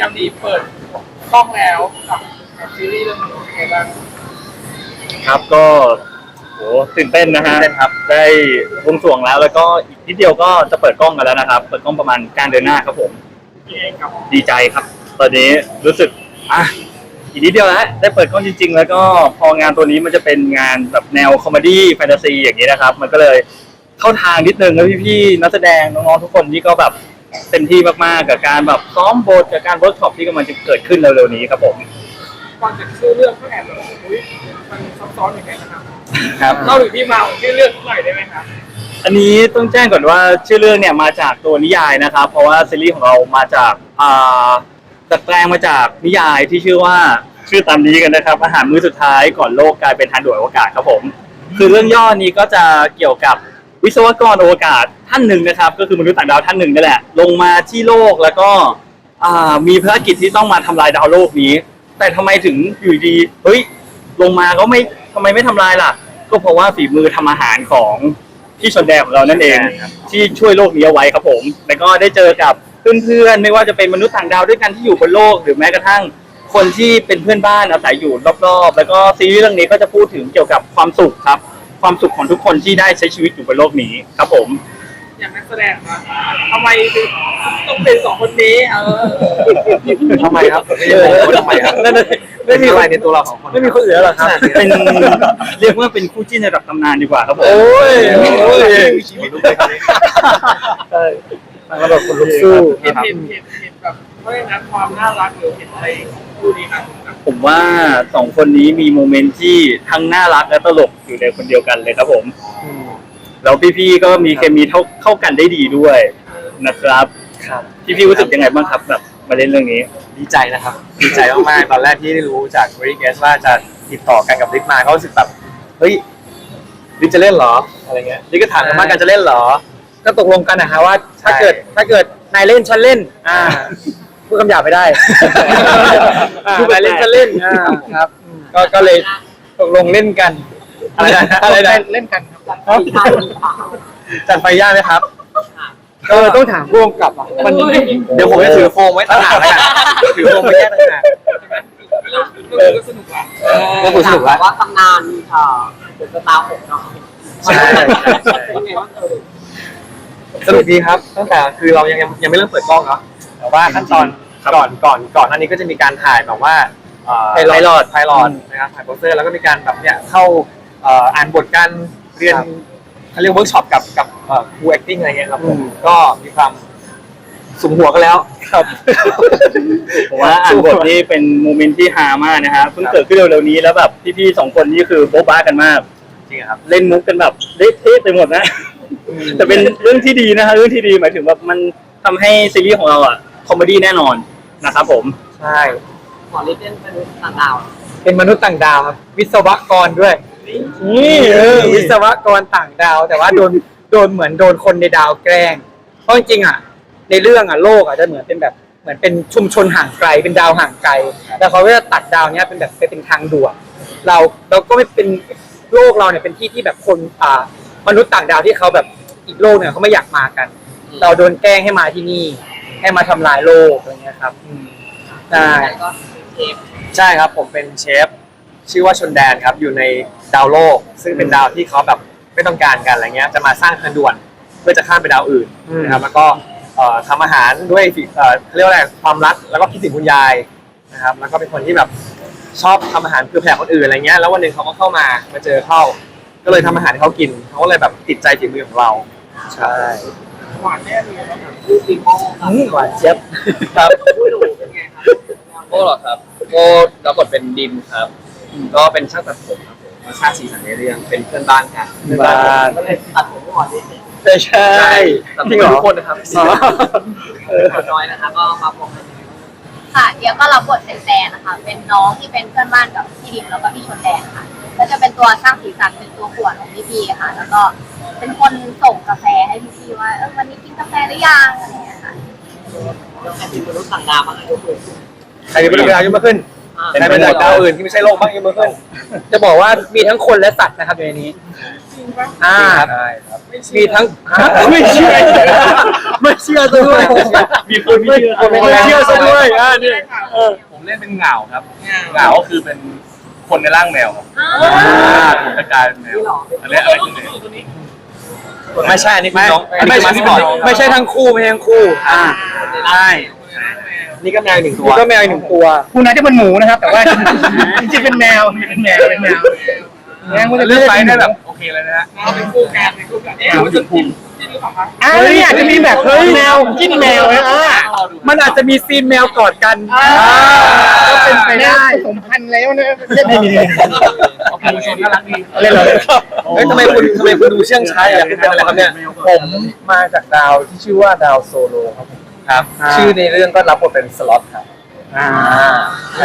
ยามดีเปิดกล้องแล้วกับกับซีรีส์เรื่องนี้เป็นไงบ้างครับก็โหตื่นเต้นนะฮะครับได้วงสรวงแล้ว แล้วก็อีกนิดเดียวก็จะเปิดกล้องกันแล้วนะครับ เปิดกล้องประมาณกลางเดือนหน้าครับผม พี่เองกับดีใจครับ ตอนนี้รู้สึกอะอีกนิดเดียวแล้วได้เปิดกล้องจริง ๆ แล้วก็พองานตัวนี้มันจะเป็นงานแบบแนวคอมเมดี้แฟนตาซีอย่างนี้นะครับ มันก็เลยเข้าทางนิดนึงแล้วพี่ๆนักแสดงน้องๆทุกคนนี่ก็แบบ เต็มที่มากๆกับการแบบซ้อมบทกับการเวิร์กช็อปที่กำลังจะเกิดขึ้นเร็วๆนี้ครับผมฟังจากชื่อเรื่องก็แอบแบบอุ้ยมันซับซ้อนอย่างไรนะครับครับ เล่าถึงที่มาของชื่อเรื่องหน่อยได้ไหมครับอันนี้ต้องแจ้งก่อนว่าชื่อเรื่องเนี่ยมาจากตัวนิยายนะครับ เพราะว่าซีรีส์ของเรามาจากอ่าดัดแปลงมาจากนิยายที่ชื่อว่าชื่อตามนี้กันนะครับ อาหารมื้อสุดท้ายก่อนโลกกลายเป็นทางด่วนอวกาศครับผม คือเรื่องย่อนี้ก็จะเกี่ยวกับ วิศวกรอวกาศท่านหนึ่งนะครับ ก็คือมนุษย์ต่างดาวท่านหนึ่งนี่แหละ ลงมาที่โลกแล้วก็อ่ามีภารกิจที่ต้องมาทำลายดาวโลกนี้ แต่ทำไมถึงอยู่ดีเฮ้ยลงมาก็ไม่ทำไมไม่ทำลายล่ะ ก็เพราะว่าฝีมือทำอาหารของที่ชนแดนของเรานั่นเองที่ช่วยโลกนี้เอาไว้ครับผม แล้วก็ได้เจอกับเพื่อนๆ ไม่ว่าจะเป็นมนุษย์ต่างดาวด้วยกันที่อยู่บนโลก หรือแม้กระทั่งคนที่เป็นเพื่อนบ้านอาศัยอยู่รอบๆ แล้วก็ซีรีส์เรื่องนี้ก็จะพูดถึงเกี่ยวกับความสุขครับ ความสุขของทุกคนที่ได้ใช้ชีวิตอยู่บนโลกนี้ครับผม อย่างนักแสดงครับทำไมถึงต้องเป็นสองคนนี้ เออทำไมครับไม่ใช่ผมว่าทำไมครับนั่นน่ะสิไม่มีอะไรในตัวเราของคนไม่มีคนอื่นแล้วเหรอครับ เป็นเรียกว่าเป็นคู่จิ้นระดับตำนานดีกว่าครับผมโอ้ยโอ้ยชีวิตลูกเลยครับใช่แล้วแบบคนลุกสู้เห็นเห็นเห็นเห็นแบบเพราะฉะนั้นความน่ารักหรือเห็นอะไรของคู่นี้ครับ ผมว่าสองคนนี้มีโมเมนต์ที่ทั้งน่ารักและตลกอยู่ในคนเดียวกันเลยครับผมแล้วพี่ๆก็มีเคมีเท่าเข้ากันได้ดีด้วยนะครับครับพี่ๆรู้สึกยังไงบ้างครับแบบมาเล่นเรื่องนี้ ดีใจนะครับ ดีใจมากๆตอนแรกที่ได้รู้จากบริเกสว่าจะติดต่อกันกับลิฟมาก็รู้สึกแบบเฮ้ยลิฟจะเล่นเหรออะไรเงี้ยลิฟก็ถามกันว่ากันจะเล่นเหรอ ก็ตกลงกันนะฮะว่า ถ้าใช่เกิดถ้าเกิดนายเล่นฉันเล่น อ่า พูดคำหยาบไม่ได้อ่าพูดนายเล่นฉันเล่นอ่าครับอืมก็ก็เลยตกลงเล่นกันอะไรนะอะไรนะเล่นกันครับจัดไฟย่าไหมครับเออต้องถามร่วมกับอะวันนี้เดี๋ยวผมจะถือโฟมไว้ต่างหากแล้วกันถือโฟมไว้แยกต่างหากเรื่องเรื่องก็สนุกละก็คือสนุกละว่าตำนานเอ่อเป็นสตาร์หกเนาะใช่เป็นไงบ้างเออสนุกดีครับตั้งแต่คือเรายังยังยังไม่เริ่มเปิดกล้องเนาะแต่ว่าขั้นตอน ก่อนก่อนก่อนหน้านี้ก็จะมีการถ่ายแบบว่าไพลอต ไพลอตนะครับถ่ายโปสเตอร์แล้วก็มีการแบบเนี่ยเข้าเอ่ออ่านบทการเรียนเขาเรียกเวิร์กช็อปกับกับครู acting อะไรเงี้ยครับผมก็มีความสุมหัวกันแล้วครับ ผมว่าอ่านบทนี้เป็นโมเมนต์ที่ฮามากนะฮะเพิ่งเกิดขึ้นเร็วๆนี้แล้วแบบพี่ๆสองคนนี่คือโบ๊ะบ้ากันมาก จริงครับ เล่นมุกกันแบบเละเทะไปหมดนะ แต่เป็นเรื่องที่ดีนะฮะเรื่องที่ดีหมายถึงว่ามันทำให้ซีรีส์ของเราอะ คอมเมดี้แน่นอนนะครับผม ใช่หมอลิเดนเป็นต่างดาวเป็นมนุษย์ต่างดาวครับ วิศวกรด้วยนี่เออวิศวกรต่างดาว แต่ว่าโดนโดนเหมือนโดนคนในดาวแกล้งเพราะจริงๆอะ ในเรื่องอะโลกอะจะเหมือนเป็นแบบเหมือนเป็นชุมชนห่างไกลเป็นดาวห่างไกลแต่เขาก็จะตัดดาวเนี้ยเป็นแบบเป็นทางด่วนเราเราก็ไม่เป็นโลกเราเนี่ยเป็นที่ที่แบบคนอ่ามนุษย์ต่างดาวที่เขาแบบอีกโลกเนี่ยเขาไม่อยากมากัน เราโดนแกล้งให้มาที่นี่ ให้มาทำลายโลกอะไรเงี้ยครับอืมใช่แล้วก็เทปใช่ครับผมเป็นเชฟ ชื่อว่าชนแดนครับอยู่ในดาวโลก ซึ่งเป็นดาวที่เขาแบบไม่ต้องการกันอะไรเงี้ยจะมาสร้างทางด่วนเพื่อจะข้ามไปดาวอื่นนะครับแล้วก็เอ่อทำอาหารด้วยฝีเอ่อเขาเรียกว่าอะไรความรักแล้วก็คิดถึงคุณยายนะครับแล้วก็เป็นคนที่แบบชอบทำอาหารเพื่อแผ่คนอื่นอะไรเงี้ยแล้ววันหนึ่งเขาก็เข้ามามาเจอเข้า ก็เลยทำอาหารให้เขากินเขาก็เลยแบบติดใจฝีมือของเรา ใช่ หวานแน่เลยครับลูกลิโม่กับอืมหวานเจี๊ยบครับ ผู้ดูเป็นไงครับโก้เหรอครับโก้รับบทเป็นดิมครับ ก็เป็นช่างตัดผมครับผมมาสร้างสีสันในเรื่องเป็นเพื่อนบ้านกันบ้าน ก็เลยตัดผมหมอลิเดนใช่ใช่ตัดผมจริงเหรอทุกคนนะครับอ๋อหมอน้อยนะคะก็มาพบกันค่ะเดี๋ยวก็รับบทเป็นแดนนะคะ เป็นน้องที่เป็นเพื่อนบ้านกับพี่ดิมแล้วก็พี่ชนแดนค่ะ ก็จะเป็นตัวสร้างสีสันเป็นตัวขวดของพี่พีค่ะ แล้วก็เป็นคนส่งกาแฟให้พี่พีว่าเออวันนี้กินกาแฟหรือยังอะไรอย่างเงี้ยค่ะแล้วใครเป็นมนุษย์ต่างดาวบ้างยกมือใครจะเป็นดาวยกมาขึ้นอ่าใครเป็นดาวอื่นที่ไม่ใช่โลกบ้างยกมาขึ้น จะบอกว่ามีทั้งคนและสัตว์นะครับอยู่ในนี้ปะอ่าไม่เชื่อมีทั้งไม่เชื่อไม่เชื่อซะด้วยมีคนไม่เชื่อไม่เชื่อซะด้วยอ่านี่ผมเล่นเป็นเหงาครับเหงาก็คือเป็น คนในร่างแมวครับอ่ากลายเป็นแมวอันนี้ตัอะวไรลูคืกอตัวนี้ไม่ใช่อันนี้คือไม่น้องอันนี้ไม่คือใช่มาสคอต ไม่ใช่ทั้งคู่ไม่ใช่ทั้งคู่อ่าใช่นี่ก็แมวอีกหนึ่งตันี่วก็แมวอีกหนึ่งตัว คุณน่าจะเป็นหมูนะครับ แต่ว่าจริงๆเป็นแมวเป็นแมวเป็นแมวแมวมันจะเลืเลืออกกไซไปส์ได้ได้แบแบบบ โอเคเลยนะฮะเราเป็นคู่กันเป็นคู่กันเอ๊ะมันจะจิ้มจิ้มหรื อเปล่าคะอ่าแล้วเนี่ยอาจจะมีแบบเฮ้ยแมวจิ้นแมวนะอ่ามันอาจจะมีซีนแมวกอดกันก็เป็นไปได้ผสมพันธุ์แล้วนะไม่มีโอเคชนน่ารักดีเล่นเลยเฮ้ยทำไมคุณทำไมคุณดูเชื่องช้าอย่างคุณเป็นอะไรครับเนี่ยผมมาจากดาวที่ชื่อว่าดาวโซโลครับผมครับ ชื่อในเรื่องก็รับบทเป็นสล็อตครับอ่า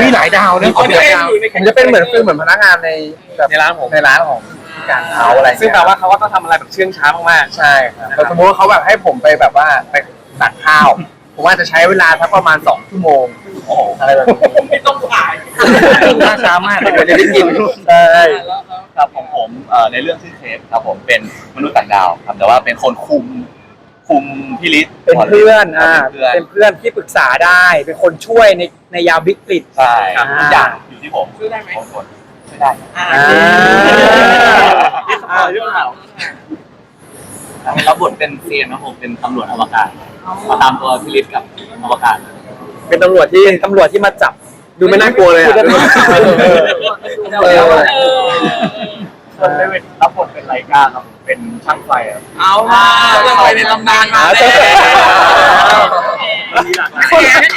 มีหลายดาวนะคนเล่นอยู่ในผมจะเป็นเหมือนฟิลเหมือนพนักงานในแบบในร้านผมในร้านของ การเขาอะไรซึ่งแปลว่าเขาก็ต้องทำอะไรแบบเชื่องช้ามากใช่ครับแต่สมมติว่าเขาแบบให้ผมไปแบบว่าไปตักข้าว ผมว่าจะใช้เวลาสักประมาณสองชั่วโมงๆโอ้โหอะไรแบบนี้ไม่ต้องถ่ายน่าช้ามากเดี๋ยวจะได้กินใช่แล้วแล้วครับของผมเอ่อในเรื่องชื่อเทปครับผมเป็นมนุษย์ต่างดาวครับแต่ว่าเป็นคนคุมคุมพี่ลิศเป็นเพื่อนอ่าเป็นเพื่อนเป็นเพื่อนที่ปรึกษาได้ เป็นคนช่วยในในยามวิกฤต ใช่ครับอ่าทุกอย่างอยู่ที่ผมซื้อได้ไหม คนคน ไม่ได้อ่าอ่าเรื่องข่าวรับบทเป็นเซียนครับผมเป็นตำรวจอวกาศมาตามตัวพี่ลิศกับอวกาศเป็นตำรวจที่ตำรวจที่มาจับ ดูไม่น่ากลัวเลยอะเออคนได้เป็นรับบทเป็นไลกาครับเป็นช่างไฟครับเอามาเราไปในตำนานมาแล้วแอร์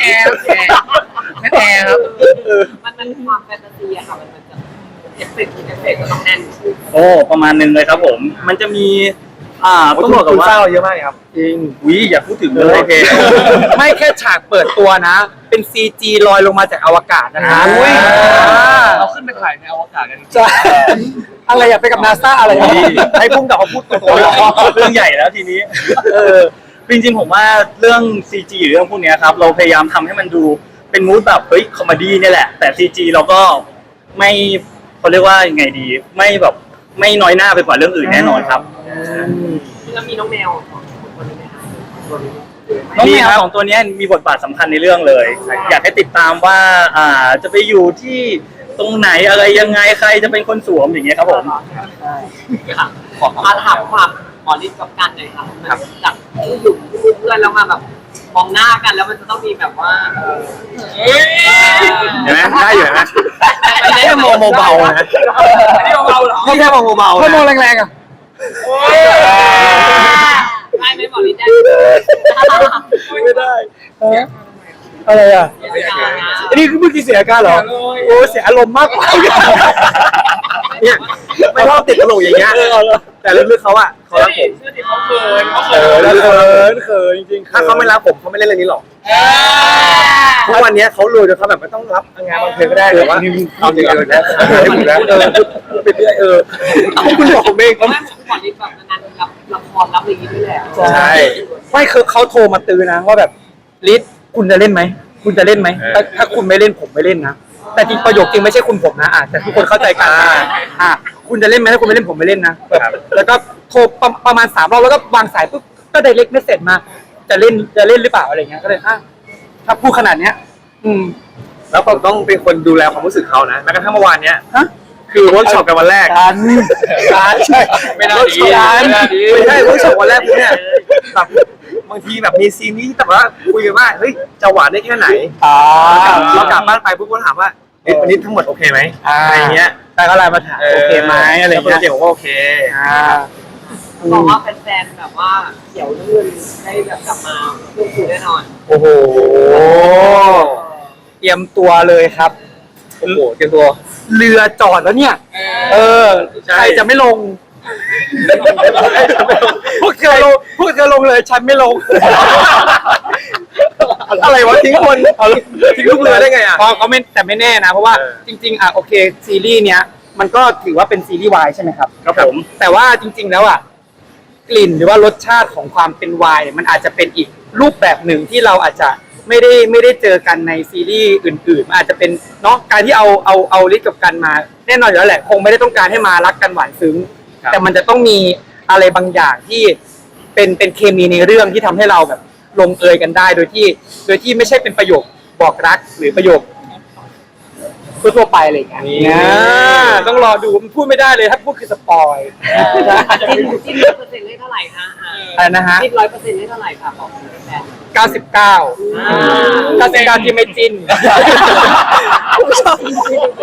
แอร์แอร์นั่นแอร์ครับมันมันความแฟนตาซีอะค่ะมันมันจะ เอฟเฟกต์เอฟเฟกต์ก็ต้องแน่นโอ้ประมาณหนึ่งเลยครับผม มันจะมี อ่าต้องบอกกับว่าเศร้าเยอะมากครับจริงวิอย่าพูดถึงเลยโอเคไม่แค่ฉากเปิดตัวนะ เป็น CG ลอยลงมาจากอวกาศนะครับอุ้ยเราขึ้นไปถ่ายในอวกาศกันใช่อะไรอยากไปกับนาซาอะไรอย่างนี้ให้พุ่งกับเขาพูดตัวเรื่องใหญ่แล้วทีนี้ เออจริงๆผมว่าเรื่อง CG หรือเรื่องพวกเนี้ยครับ เราพยายามทำให้มันดูเป็นมูดแบบเฮ้ยคอมเมดี้เนี่ยแหละ แต่ CG เราก็ไม่ เขาเรียกว่ายังไงดี ไม่แบบไม่น้อยหน้าไปกว่าเรื่องอื่นแน่นอนครับ แล้วมีน้องแมวของคนนี้ไหมคะน้องแมวสองตัวเนี้ยมีบทบาทสำคัญในเรื่องเลย อยากให้ติดตามว่าอ่าจะไปอยู่ที่ตรงไหนอะไรยังไงใครจะเป็นคนสวมอย่างเงี้ยครับผม ค่ะมาถามความหมอฤทธิ์กับกันหน่อยค่ะมันจากที่อยู่ที่เพื่อนแล้วมาแบบ มองหน้ากันแล้วมันจะต้องมีแบบว่าเฮ้ยเห็นไหมได้อยู่นะไม่ได้แค่มองเบาๆนะไม่ได้เบาๆเหรอนี่แค่มองเบาๆถ้ามองนะแรงๆอะได้ไหมหมอฤทธิ์ได้ไม่ได้ อะไรอะไม่ได้นะอันนี้คือเมื่อกี้เสียอาการเหรอโอ้เสียอารมณ์มากกว่าเนี่ยไม่ชอบติดตลกอย่างเงี้ยแต่ลึกๆเขาอะเขารักผมเชื่อดิเขาเขินเขาเอเขิอนแล้วเขินเขินจริงๆถ้าเขาไม่รักผมเขาไม่เล่นเรื่องนี้หรอกเออทุกวันนี้เขารวยจนเขาแบบไม่ต้องรับงานบางเพลงก็ได้แต่ว่าเอาจริงๆนะให้ผมแล้วเออไปเรื่อยเออคุณบอกผมเองไม่หมอฤทธิ์แบบนานๆรับละครรับอะไรอย่างนี้ด้วยแหละใช่ไม่คือเขาโทรมาตือนะว่าแบบลิศ คุณจะเล่นไหม คุณจะเล่นไหมถ้าถ้าคุณไม่เล่นผมไม่เล่นนะ แต่จริงประโยคจริงไม่ใช่คุณผมนะอะแต่ทุกคนเข้าใจกันอะคุณจะเล่นไหมถ้าคุณไม่เล่นผมไม่เล่นนะแบบแล้วก็โทรประประมาณสามรอบแล้วก็วางสายปุ๊บก็ได้เล็กไม่เสร็จมา จะเล่นจะเล่นหรือเปล่าอะไรเงี้ยก็เลยอะถ้าพูดขนาดเนี้ย อืม แล้วผมต้องเป็นคนดูแลความรู้สึกเขานะแม้กระทั่งเมื่อวานเนี้ยฮะ คือเวิร์กช็อปกันวันแรก การการใช่ไม่น่าดีการไม่น่าดี ไม่ใช่เวิร์กช็อปวันแรกปุ๊บเนี่ยแบบ บางทีแบบมีซีนนี้แต่ว่าคุยกันว่าเฮ้ยจะหวานได้แค่ไหนอ่าเรากลับบ้านไปปุ๊บก็ถามว่าเฮ้ยวันนี้ทั้งหมดโอเคไหมอ่าอะไรอย่างเงี้ยแต่ก็ไลน์มาถามโอเคไหมอะไรแล้วเงี้ยเดี๋ยวผมก็โอเคอ่าบอกว่าแฟนๆแบบว่าเขียวลื่นได้แบบกลับมาพูดคุยแน่นอน โอ้โหเตรียมตัวเลยครับโอ้โหเตรียมตัว เรือจอดแล้วเนี่ย เออใช่ใครจะไม่ลง พวกเธอลงพวกเธอลงเลยฉันไม่ลง อะไรวะทิ้งคนทิ้งลูกเรือได้ไงอะ ก็ก็ไม่แต่ไม่แน่นะ เพราะว่าเออจริง ๆ อะโอเคซีรีส์เนี้ยมันก็ถือว่าเป็นซีรีส์วายใช่ไหมครับ ครับผม แต่ว่าจริง ๆ แล้วอะกลิ่นหรือว่ารสชาติของความเป็นไวน์เนี่ยมันอาจจะเป็นอีกรูปแบบหนึ่งที่เราอาจจะไม่ได้ไม่ได้เจอกันในซีรีส์อื่นๆมันอาจจะเป็นเนาะการที่เอาเอาเอาลิศกับกันมา แน่นอนอยู่แล้วแหละ คงไม่ได้ต้องการให้มารักกันหวานซึ้ง แต่มันจะต้องมีอะไรบางอย่างที่เป็นเป็นเคมีในเรื่องที่ทำให้เราแบบลงเอยกันได้ โดยที่โดยที่ไม่ใช่เป็นประโยคบอกรักหรือประโยค ทั่วๆไปอะไรอย่างเงี้ยอ่าต้องรอดูมันพูดไม่ได้เลยถ้าพูดคือสปอยจิ้นจิ้นร้อยเปอร์เซ็นต์ได้เท่าไหร่คะอ่าอะไรนะฮะ จิ้นร้อยเปอร์เซ็นต์ได้เท่าไหร่คะบอกแฟน 99 99ที่ไม่จิ้น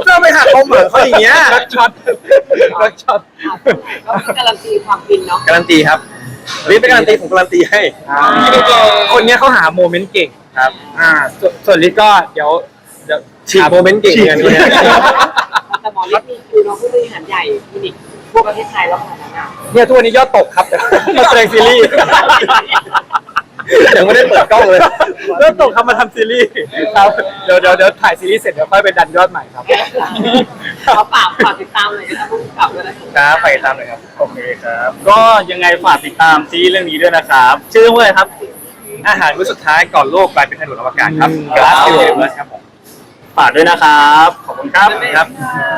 ก็ไปหักคมเหมือนเขาอย่างเงี้ยรักช็อตรักช็อตก็มีการันตีความฟินเนาะการันตีครับนี่เป็นการันตีผมการันตีให้คนเนี้ยเขาหาโมเมนต์เก่งครับ อ่าส่วนส่วนลิศก็เดี๋ยวเดี๋ยว ฉีกโมเมนต์เก่งอย่างนี้แต่หมอฤทธิ์มีคิวเนาะผู้บริหารใหญ่คลินิกทั่วประเทศไทยแล้วขนาดนั้นอะเนี่ยทุกวันนี้ยอดตกครับแต่มาแสดงซีรีส์ยังไม่ได้เปิดกล้องเลยยอดตกครับมาทำซีรีส์ครับเดี๋ยวเดี๋ยวเดี๋ยวถ่ายซีรีส์เสร็จเดี๋ยวค่อยไปดันยอดใหม่ครับขอฝากฝากติดตามเลยนะคะผู้กำกับด้วยนะครับไปตามเลยครับโอเคครับ ก็ยังไงฝากติดตามซีรีส์เรื่องนี้ด้วยนะครับ ชื่อเรื่องว่าอะไรครับ อาหารมื้อสุดท้ายก่อนโลกกลายเป็นถนนอวกาศครับอืมกราฟครับเอเวอร์ครับผม ฝากด้วยนะครับ ขอบคุณครับครับ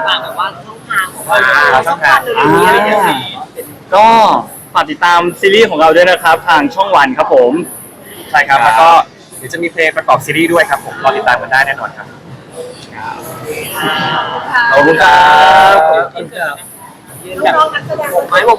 ฝากแบบว่าช่องทางของเราอ่าช่ช่อองงทาทางงเลยอะไรอย่างเงี้ยก็ฝากติดตามซีรีส์ของเราด้วยนะครับ ทางช่องวันครับผมใช่ครับแล้วก็เดี๋ยวจะมีเพลงประกอบซีรีส์ด้วยครับผมรอติดตามกันได้แน่นอนครับขอบคุณครับยืนแบบผมไม้ผม